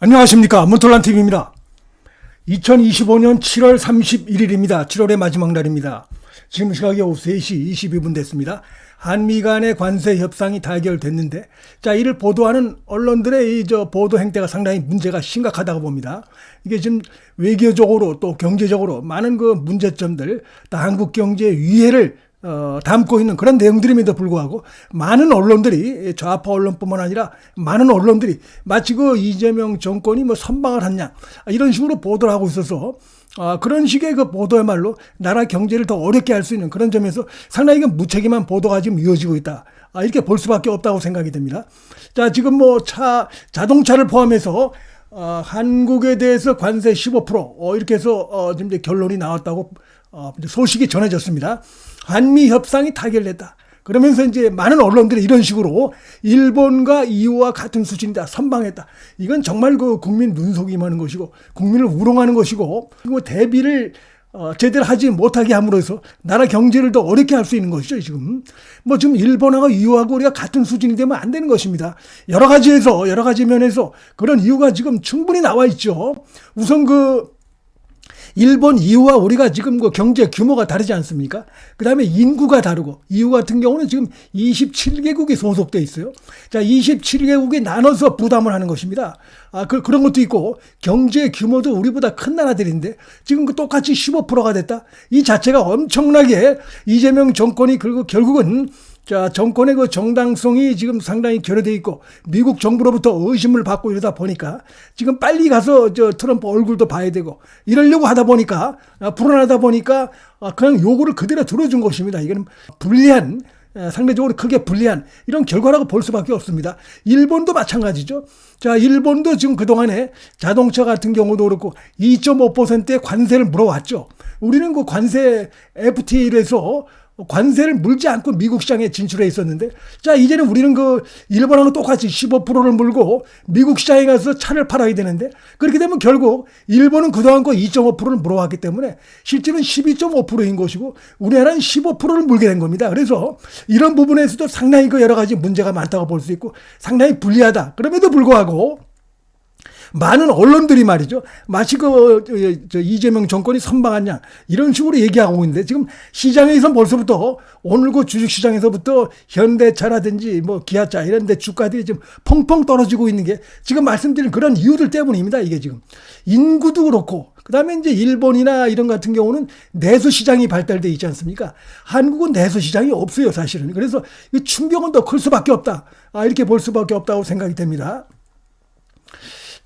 안녕하십니까. 문톨란TV입니다. 2025년 7월 31일입니다. 7월의 마지막 날입니다. 지금 시각이 오후 3시 22분 됐습니다. 한미 간의 관세 협상이 타결됐는데, 자, 이를 보도하는 언론들의 이 저 보도 행태가 상당히 문제가 심각하다고 봅니다. 이게 지금 외교적으로 또 경제적으로 많은 그 문제점들, 또 한국 경제의 위해를 어, 담고 있는 그런 내용들임에도 불구하고 많은 언론들이 좌파 언론뿐만 아니라 많은 언론들이 마치 그 이재명 정권이 뭐 선방을 했냐 이런 식으로 보도를 하고 있어서 아, 그런 식의 그 보도야말로 나라 경제를 더 어렵게 할 수 있는 그런 점에서 상당히 그 무책임한 보도가 지금 이어지고 있다. 아, 이렇게 볼 수밖에 없다고 생각이 됩니다. 자, 지금 뭐 차, 자동차를 포함해서 어, 한국에 대해서 관세 15% 어, 이렇게 해서 어, 지금 이제 결론이 나왔다고 어, 소식이 전해졌습니다. 한미 협상이 타결됐다. 그러면서 이제 많은 언론들이 이런 식으로 일본과 EU와 같은 수준이다. 선방했다. 이건 정말 그 국민 눈속임하는 것이고 국민을 우롱하는 것이고 그리고 대비를 어, 제대로 하지 못하게 함으로써 나라 경제를 더 어렵게 할 수 있는 것이죠, 지금. 뭐 지금 일본하고 EU하고 우리가 같은 수준이 되면 안 되는 것입니다. 여러 가지에서, 여러 가지 면에서 그런 이유가 지금 충분히 나와 있죠. 우선 그 일본 이후와 우리가 지금 그 경제 규모가 다르지 않습니까? 그 다음에 인구가 다르고, 이후 같은 경우는 지금 27개국이 소속돼 있어요. 자, 27개국이 나눠서 부담을 하는 것입니다. 아, 그, 그런 것도 있고, 경제 규모도 우리보다 큰 나라들인데, 지금 그 똑같이 15%가 됐다? 이 자체가 엄청나게 이재명 정권이 그리고 결국은 자, 정권의 그 정당성이 지금 상당히 결여돼 있고 미국 정부로부터 의심을 받고 이러다 보니까 지금 빨리 가서 저 트럼프 얼굴도 봐야 되고 이러려고 하다 보니까 아, 불안하다 보니까 아, 그냥 요구를 그대로 들어준 것입니다. 이거는 불리한 에, 상대적으로 크게 불리한 이런 결과라고 볼 수밖에 없습니다. 일본도 마찬가지죠. 자, 일본도 지금 그동안에 자동차 같은 경우도 그렇고 2.5%의 관세를 물어왔죠. 우리는 그 관세 FTA를 해서 관세를 물지 않고 미국 시장에 진출해 있었는데 자 이제는 우리는 그 일본하고 똑같이 15%를 물고 미국 시장에 가서 차를 팔아야 되는데 그렇게 되면 결국 일본은 그동안 그 2.5%를 물어왔기 때문에 실제는 12.5%인 것이고 우리나라는 15%를 물게 된 겁니다. 그래서 이런 부분에서도 상당히 그 여러 가지 문제가 많다고 볼 수 있고 상당히 불리하다. 그럼에도 불구하고 많은 언론들이 말이죠. 마치 그, 저, 이재명 정권이 선방하냐, 이런 식으로 얘기하고 있는데, 지금 시장에서 벌써부터, 오늘 그 주식시장에서부터 현대차라든지 뭐 기아차 이런 데 주가들이 지금 펑펑 떨어지고 있는 게 지금 말씀드린 그런 이유들 때문입니다. 이게 지금. 인구도 그렇고, 그 다음에 이제 일본이나 이런 같은 경우는 내수 시장이 발달돼 있지 않습니까? 한국은 내수 시장이 없어요, 사실은. 그래서 이 충격은 더 클 수밖에 없다. 아, 이렇게 볼 수밖에 없다고 생각이 됩니다.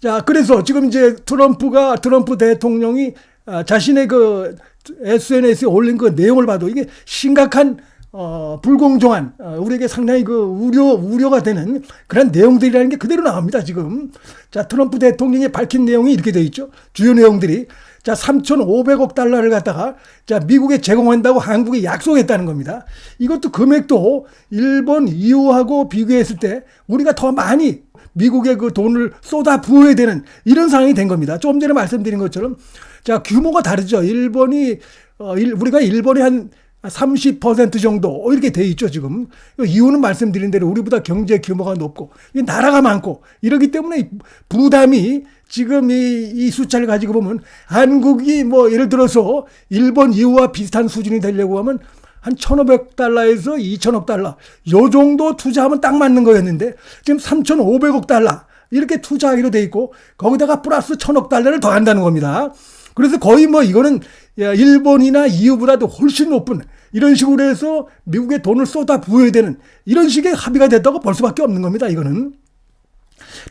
자, 그래서 지금 이제 트럼프가, 트럼프 대통령이 아, 자신의 그 SNS에 올린 그 내용을 봐도 이게 심각한 어, 불공정한, 어, 우리에게 상당히 그 우려, 우려가 되는 그런 내용들이라는 게 그대로 나옵니다, 지금. 자, 트럼프 대통령이 밝힌 내용이 이렇게 되어 있죠. 주요 내용들이. 자, 3,500억 달러를 갖다가 자, 미국에 제공한다고 한국에 약속했다는 겁니다. 이것도 금액도 일본, EU하고 비교했을 때 우리가 더 많이 미국에 그 돈을 쏟아 부어야 되는 이런 상황이 된 겁니다. 조금 전에 말씀드린 것처럼 자 규모가 다르죠. 일본이 어, 일, 우리가 일본이 한 30% 정도 이렇게 돼 있죠 지금 이유는 말씀드린 대로 우리보다 경제 규모가 높고 나라가 많고 이러기 때문에 부담이 지금 이, 이 숫자를 가지고 보면 한국이 뭐 예를 들어서 일본 이후와 비슷한 수준이 되려고 하면 한 1,500달러에서 2,000억 달러. 요 정도 투자하면 딱 맞는 거였는데 지금 3,500억 달러. 이렇게 투자하기로 돼 있고 거기다가 플러스 1,000억 달러를 더 한다는 겁니다. 그래서 거의 뭐 이거는 일본이나 EU보다도 훨씬 높은 이런 식으로 해서 미국에 돈을 쏟아 부어야 되는 이런 식의 합의가 됐다고 볼 수밖에 없는 겁니다. 이거는.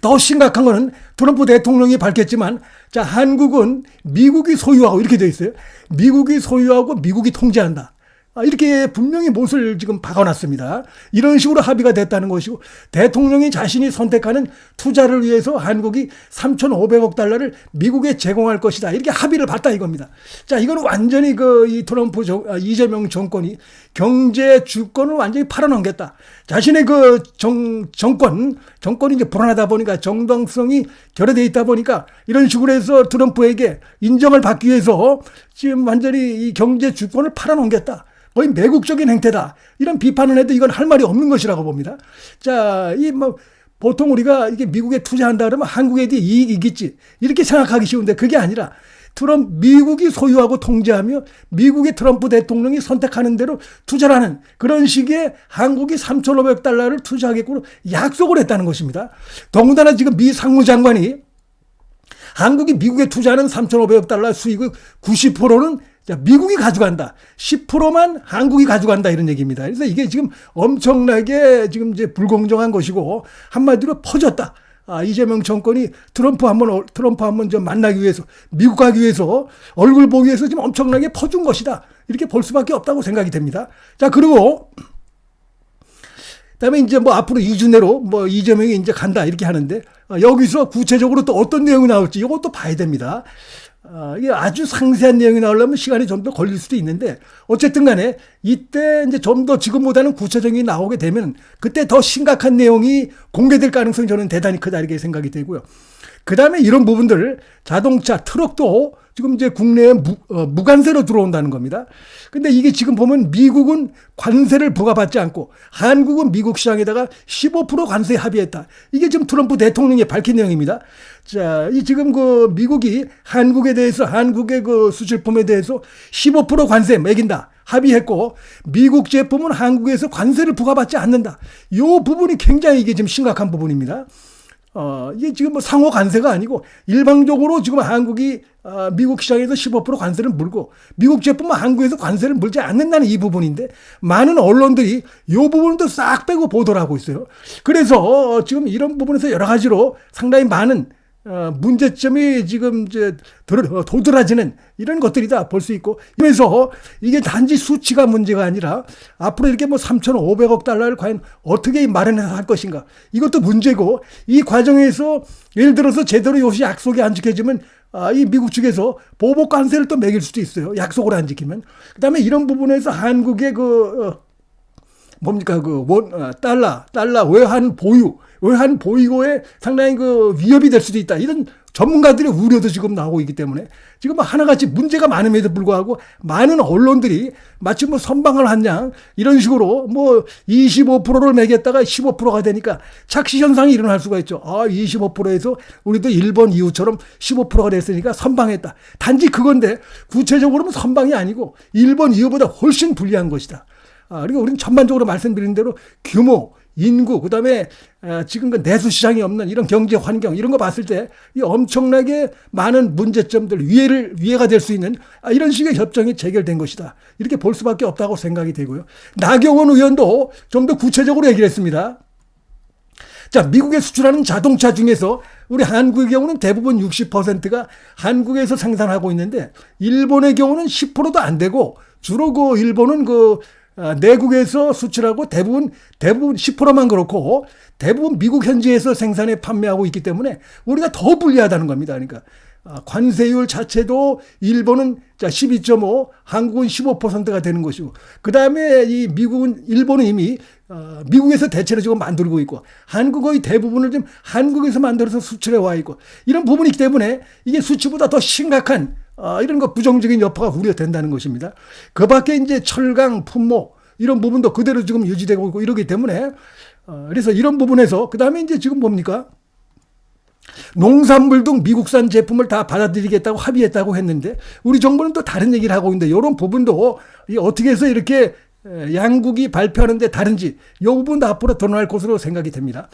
더 심각한 거는 트럼프 대통령이 밝혔지만 자 한국은 미국이 소유하고 이렇게 돼 있어요. 미국이 소유하고 미국이 통제한다. 아, 이렇게 분명히 못을 지금 박아놨습니다. 이런 식으로 합의가 됐다는 것이고 대통령이 자신이 선택하는 투자를 위해서 한국이 3,500억 달러를 미국에 제공할 것이다. 이렇게 합의를 봤다 이겁니다. 자, 이거는 완전히 그 이 트럼프 정, 아, 이재명 정권이 경제 주권을 완전히 팔아넘겼다. 자신의 그 정, 정권, 정권이 이제 불안하다 보니까 정당성이 결여돼 있다 보니까 이런 식으로 해서 트럼프에게 인정을 받기 위해서 지금 완전히 이 경제 주권을 팔아넘겼다. 거의 매국적인 행태다. 이런 비판을 해도 이건 할 말이 없는 것이라고 봅니다. 자, 이 뭐, 보통 우리가 이게 미국에 투자한다 그러면 한국에 대해 이익이겠지. 이렇게 생각하기 쉬운데 그게 아니라 트럼프 미국이 소유하고 통제하며 미국의 트럼프 대통령이 선택하는 대로 투자라는 그런 식의 한국이 3,500 달러를 투자하겠고 약속을 했다는 것입니다. 더군다나 지금 미 상무장관이 한국이 미국에 투자하는 3,500억 달러 수익의 90%는 미국이 가져간다. 10%만 한국이 가져간다 이런 얘기입니다. 그래서 이게 지금 엄청나게 지금 이제 불공정한 것이고 한마디로 퍼졌다. 아, 이재명 정권이 트럼프 한번 트럼프 한번 좀 만나기 위해서 미국 가기 위해서 얼굴 보기 위해서 지금 엄청나게 퍼준 것이다. 이렇게 볼 수밖에 없다고 생각이 됩니다. 자 그리고 그다음에 이제 뭐 앞으로 2주 내로 뭐 이재명이 이제 간다 이렇게 하는데 어, 여기서 구체적으로 또 어떤 내용이 나올지 이것도 봐야 됩니다. 어, 이게 아주 상세한 내용이 나오려면 시간이 좀 더 걸릴 수도 있는데 어쨌든 간에 이때 이제 좀 더 지금보다는 구체적인 나오게 되면 그때 더 심각한 내용이 공개될 가능성이 저는 대단히 크다 이렇게 생각이 되고요. 그 다음에 이런 부분들 자동차, 트럭도 지금 이제 국내에 무, 어, 무관세로 들어온다는 겁니다. 근데 이게 지금 보면 미국은 관세를 부과받지 않고 한국은 미국 시장에다가 15% 관세 합의했다. 이게 지금 트럼프 대통령이 밝힌 내용입니다. 자, 이 지금 그 미국이 한국에 대해서 한국의 그 수출품에 대해서 15% 관세 매긴다. 합의했고 미국 제품은 한국에서 관세를 부과받지 않는다. 이 부분이 굉장히 이게 지금 심각한 부분입니다. 어, 이게 지금 뭐 상호 관세가 아니고 일방적으로 지금 한국이 어, 미국 시장에서 15% 관세를 물고 미국 제품은 한국에서 관세를 물지 않는다는 이 부분인데 많은 언론들이 이 부분도 싹 빼고 보도를 하고 있어요. 그래서 어, 지금 이런 부분에서 여러 가지로 상당히 많은 어, 문제점이 지금 이제 어, 도드라지는 이런 것들이다 볼 수 있고 그래서 이게 단지 수치가 문제가 아니라 앞으로 이렇게 뭐 3,500억 달러를 과연 어떻게 마련해서 할 것인가. 이것도 문제고 이 과정에서 예를 들어서 제대로 요시 약속이 안 지켜지면 아, 이 미국 측에서 보복 관세를 또 매길 수도 있어요. 약속을 안 지키면. 그다음에 이런 부분에서 한국의 그 어, 뭡니까 그 원, 어, 달러 달러 외환 보유 외환 보유고에 상당히 그 위협이 될 수도 있다. 이런 전문가들의 우려도 지금 나오고 있기 때문에 지금 뭐 하나같이 문제가 많음에도 불구하고 많은 언론들이 마치 뭐 선방을 한 양 이런 식으로 뭐 25%를 매겼다가 15%가 되니까 착시 현상이 일어날 수가 있죠. 아, 25%에서 우리도 일본 이후처럼 15%가 됐으니까 선방했다. 단지 그건데 구체적으로는 선방이 아니고 일본 이후보다 훨씬 불리한 것이다. 아, 그리고 우리는 전반적으로 말씀드린 대로 규모, 인구, 그 다음에 지금 그 내수 시장이 없는 이런 경제 환경 이런 거 봤을 때 이 엄청나게 많은 문제점들 위해를 위해가 될 수 있는 아, 이런 식의 협정이 체결된 것이다. 이렇게 볼 수밖에 없다고 생각이 되고요. 나경원 의원도 좀 더 구체적으로 얘기를 했습니다. 자, 미국에 수출하는 자동차 중에서 우리 한국의 경우는 대부분 60%가 한국에서 생산하고 있는데 일본의 경우는 10%도 안 되고 주로 그 일본은 그 아, 내국에서 수출하고 대부분 대부분 10%만 그렇고 대부분 미국 현지에서 생산해 판매하고 있기 때문에 우리가 더 불리하다는 겁니다. 그러니까 아, 관세율 자체도 일본은 자 12.5, 한국은 15%가 되는 것이고 그 다음에 이 미국은 일본은 이미 어, 미국에서 대체로 지금 만들고 있고 한국의 대부분을 지금 한국에서 만들어서 수출해 와 있고 이런 부분이기 때문에 이게 수치보다 더 심각한 어, 이런 거 부정적인 여파가 우려된다는 것입니다. 그 밖에 이제 철강, 품목 이런 부분도 그대로 지금 유지되고 있고 이러기 때문에 어, 그래서 이런 부분에서 그 다음에 이제 지금 뭡니까? 농산물 등 미국산 제품을 다 받아들이겠다고 합의했다고 했는데 우리 정부는 또 다른 얘기를 하고 있는데 이런 부분도 어떻게 해서 이렇게 양국이 발표하는데 다른지 이 부분도 앞으로 드러날 것으로 생각이 됩니다.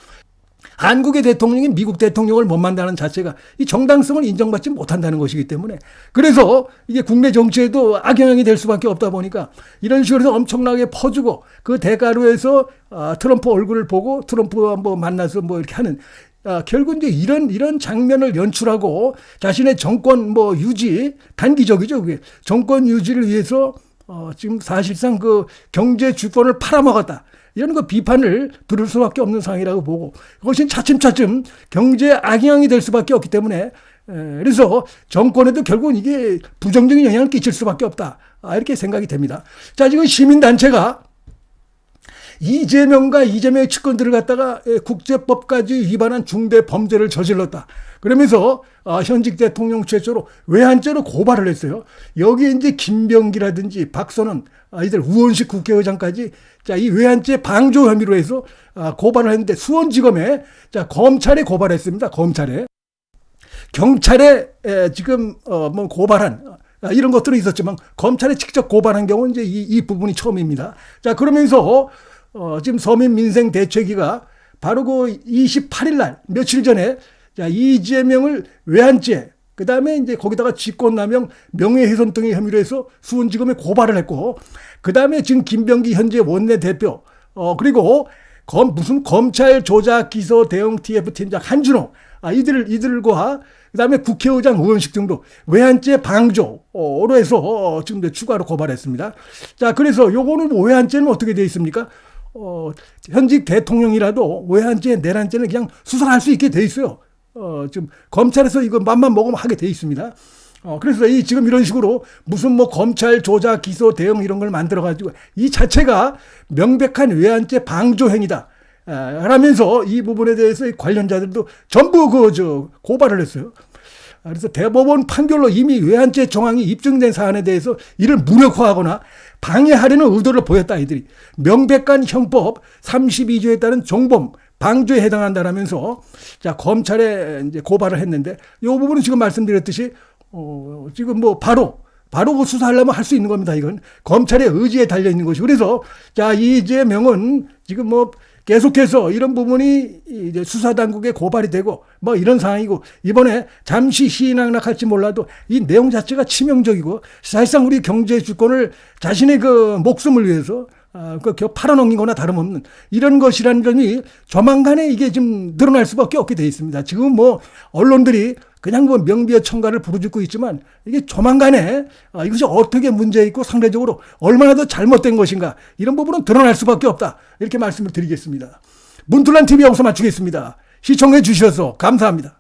한국의 대통령이 미국 대통령을 못 만나는 자체가 이 정당성을 인정받지 못한다는 것이기 때문에 그래서 이게 국내 정치에도 악영향이 될 수밖에 없다 보니까 이런 식으로 해서 엄청나게 퍼주고 그 대가로 해서 아, 트럼프 얼굴을 보고 트럼프와 뭐 만나서 뭐 이렇게 하는 아, 결국 이제 이런 이런 장면을 연출하고 자신의 정권 뭐 유지 단기적이죠 그게. 정권 유지를 위해서 어, 지금 사실상 그 경제 주권을 팔아먹었다. 이런 거 비판을 들을 수밖에 없는 상황이라고 보고 그것이 차츰차츰 경제 악영향이 될 수밖에 없기 때문에 그래서 정권에도 결국은 이게 부정적인 영향을 끼칠 수밖에 없다. 아, 이렇게 생각이 됩니다. 자, 지금 시민단체가 이재명과 이재명의 측근들을 갖다가 예, 국제법까지 위반한 중대 범죄를 저질렀다. 그러면서 아, 현직 대통령 최초로 외환죄로 고발을 했어요. 여기에 이제 김병기라든지 박선원, 아, 이들 우원식 국회의장까지 자, 이 외환죄 방조 혐의로 해서 아, 고발을 했는데 수원지검에 자, 검찰에 고발했습니다. 검찰에. 경찰에 에, 지금 어, 뭐 고발한 아, 이런 것들은 있었지만 검찰에 직접 고발한 경우는 이제 이, 이 부분이 처음입니다. 자 그러면서 어, 지금 서민 민생 대책위가 바로 그 28일 날 며칠 전에 자 이재명을 외환죄 그 다음에 이제 거기다가 직권남용 명예훼손 등의 혐의로 해서 수원지검에 고발을 했고 그 다음에 지금 김병기 현재 원내대표 어 그리고 검 무슨 검찰 조작 기소 대응 TF 팀장 한준호 아 이들 이들과 그 다음에 국회의장 의원식 등도 외환죄 방조로 해서 어, 지금 이제 추가로 고발했습니다. 자 그래서 요거는 뭐 외환죄는 어떻게 되어 있습니까? 어, 현직 대통령이라도 외환죄 내란죄는 그냥 수사할 수 있게 돼 있어요. 어, 지금 검찰에서 이거 맘만 먹으면 하게 돼 있습니다. 어, 그래서 이 지금 이런 식으로 무슨 뭐 검찰 조작 기소 대응 이런 걸 만들어 가지고 이 자체가 명백한 외환죄 방조 행위다. 아, 라면서 이 부분에 대해서 이 관련자들도 전부 그 저 고발을 했어요. 아, 그래서 대법원 판결로 이미 외환죄 정황이 입증된 사안에 대해서 이를 무력화하거나 방해하려는 의도를 보였다 이들이 명백한 형법 32조에 따른 종범 방조에 해당한다라면서 자 검찰에 이제 고발을 했는데 이 부분은 지금 말씀드렸듯이 어 지금 뭐 바로 바로 그 수사하려면 할 수 있는 겁니다. 이건 검찰의 의지에 달려 있는 것이 그래서 자 이재명은 지금 뭐 계속해서 이런 부분이 이제 수사 당국에 고발이 되고 뭐 이런 상황이고 이번에 잠시 희낙낙할지 몰라도 이 내용 자체가 치명적이고 사실상 우리 경제 주권을 자신의 그 목숨을 위해서 아, 그 팔아넘기거나 다름없는 이런 것이라는 점이 조만간에 이게 좀 드러날 수밖에 없게 돼 있습니다. 지금 뭐 언론들이 그냥 뭐 명비의 청가를 부르짖고 있지만 이게 조만간에 아, 이것이 어떻게 문제 있고 상대적으로 얼마나 더 잘못된 것인가 이런 부분은 드러날 수밖에 없다 이렇게 말씀을 드리겠습니다. 문틀란 TV 여기서 마치겠습니다. 시청해 주셔서 감사합니다.